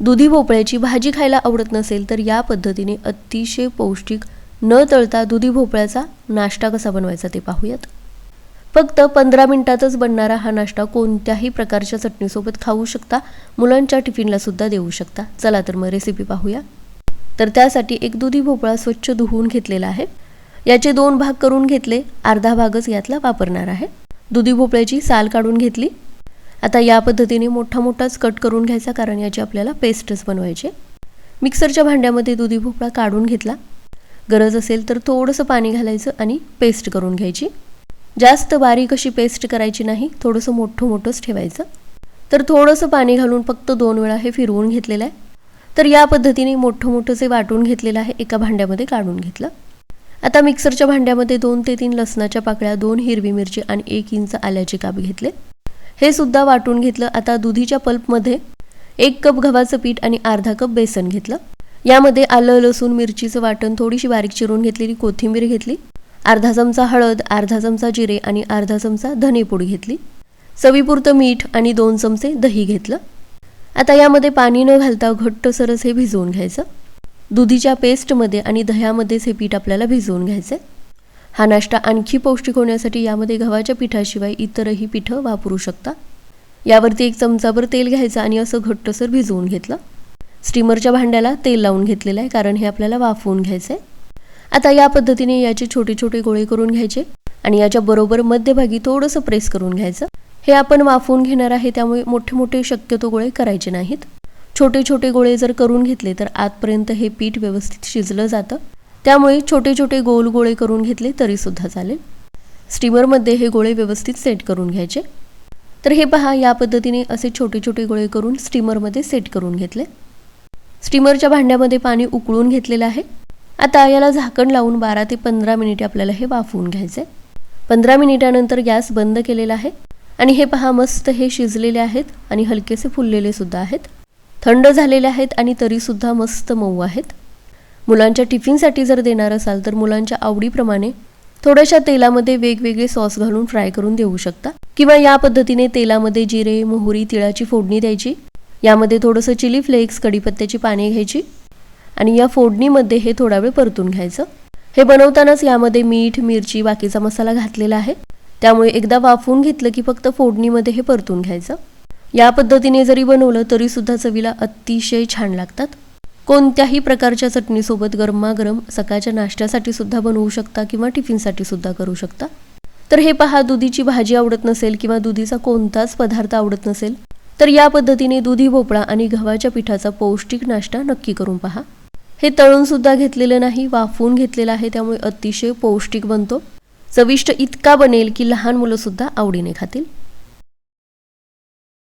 दुधी भोपळ्याची भाजी खायला आवडत नसेल तर या पद्धतीने अतिशय पौष्टिक न तळता दुधी भोपळ्याचा नाश्ता कसा बनवायचा ते पाहूयात. फक्त पंधरा मिनिटातच बनणारा हा नाश्ता कोणत्याही प्रकारच्या चटणीसोबत खाऊ शकता मुलांच्या टिफिनला सुद्धा देऊ शकता. चला तर मग रेसिपी पाहूया. तर त्यासाठी एक दुधी भोपळा स्वच्छ धुवून घेतलेला आहे. याचे दोन भाग करून घेतले अर्धा भागच यातला वापरणार आहे. दुधी भोपळ्याची साल काढून घेतली. आता या पद्धतीने मोठा मोठाच कट करून घ्यायचा कारण याची आपल्याला पेस्टच बनवायची. मिक्सरच्या भांड्यामध्ये दुधी भोपळा काढून घेतला. गरज असेल तर थोडंसं पाणी घालायचं आणि पेस्ट करून घ्यायची. जास्त बारीक अशी पेस्ट करायची नाही थोडंसं मोठं मोठंच ठेवायचं. तर थोडंसं पाणी घालून फक्त दोन वेळा हे फिरवून घेतलेलं आहे. तर या पद्धतीने मोठं मोठं जे वाटून घेतलेलं आहे एका भांड्यामध्ये काढून घेतलं. आता मिक्सरच्या भांड्यामध्ये दोन ते तीन लसणाच्या पाकळ्या दोन हिरवी मिरची आणि एक इंच आल्याचे काप घेतले. हे सुद्धा वाटून घेतलं. आता दुधीच्या पल्पमध्ये एक कप गव्हाचं पीठ आणि अर्धा कप बेसन घेतलं. यामध्ये आलं लसूण मिरचीचं वाटण थोडीशी बारीक चिरून घेतलेली कोथिंबीर घेतली. अर्धा चमचा हळद अर्धा चमचा जिरे आणि अर्धा चमचा धनेपूड घेतली. चवीपुरतं मीठ आणि दोन चमचे दही घेतलं. आता यामध्ये पाणी न घालता घट्ट सरस हे भिजवून घ्यायचं. दुधीच्या पेस्टमध्ये आणि दह्यामध्येच हे पीठ आपल्याला भिजवून घ्यायचं हा नाश्ता आणखी पौष्टिक होण्यासाठी यामध्ये गव्हाच्या पिठाशिवाय इतरही पिठं वापरू शकता. यावरती एक चमचाभर तेल घ्यायचं आणि असं घट्टसर भिजवून घेतलं. स्टीमरच्या भांड्याला तेल लावून घेतलेलं आहे कारण हे आपल्याला वाफवून घ्यायचं आहे. आता या पद्धतीने याचे छोटे छोटे गोळे करून घ्यायचे आणि याच्या बरोबर मध्यभागी थोडंसं प्रेस करून घ्यायचं. हे आपण वाफवून घेणार आहे त्यामुळे मोठे मोठे शक्यतो गोळे करायचे नाहीत. छोटे छोटे गोळे जर करून घेतले तर आतपर्यंत हे पीठ व्यवस्थित शिजलं जातं. त्यामुळे छोटे छोटे गोल गोळे करून घेतले तरीसुद्धा चालेल. स्टीमरमध्ये हे गोळे व्यवस्थित सेट करून घ्यायचे. तर हे पहा या पद्धतीने असे छोटे छोटे गोळे करून स्टीमरमध्ये सेट करून घेतले. स्टीमरच्या भांड्यामध्ये पाणी उकळून घेतलेलं आहे. आता याला झाकण लावून बारा ते पंधरा मिनिटे आपल्याला हे वाफवून घ्यायचे पंधरा मिनिटानंतर गॅस बंद केलेला आहे. आणि हे पहा मस्त हे शिजलेले आहेत आणि हलकेसे फुललेले सुद्धा आहेत. थंड झालेले आहेत आणि तरीसुद्धा मस्त मऊ आहेत. मुलांच्या टिफिनसाठी जर देणार असाल तर मुलांच्या आवडीप्रमाणे थोड्याशा तेलामध्ये वेगवेगळे सॉस घालून फ्राय करून देऊ शकता. किंवा या पद्धतीने तेलामध्ये जिरे मोहरी तिळाची फोडणी द्यायची. यामध्ये थोडंसं चिली फ्लेक्स कढीपत्त्याची पाने घ्यायची. आणि या फोडणीमध्ये हे थोडा वेळ परतून घ्यायचं. हे बनवतानाच यामध्ये मीठ मिरची बाकीचा मसाला घातलेला आहे. त्यामुळे एकदा वाफवून घेतलं की फक्त फोडणीमध्ये हे परतून घ्यायचं. या पद्धतीने जरी बनवलं तरीसुद्धा चवीला अतिशय छान लागतात. कोणत्याही प्रकारच्या चटणीसोबत गरमागरम सकाळच्या नाश्त्यासाठी सुद्धा बनवू शकता किंवा टिफिनसाठी सुद्धा करू शकता. तर हे पहा दुधीची भाजी आवडत नसेल किंवा दुधीचा कोणताच पदार्थ आवडत नसेल तर या पद्धतीने दुधी भोपळा आणि गव्हाच्या पिठाचा पौष्टिक नाश्ता नक्की करून पहा. हे तळून सुद्धा घेतलेलं नाही वाफवून घेतलेलं आहे त्यामुळे अतिशय पौष्टिक बनतो. चविष्ट इतका बनेल की लहान मुलं सुद्धा आवडीने खातील.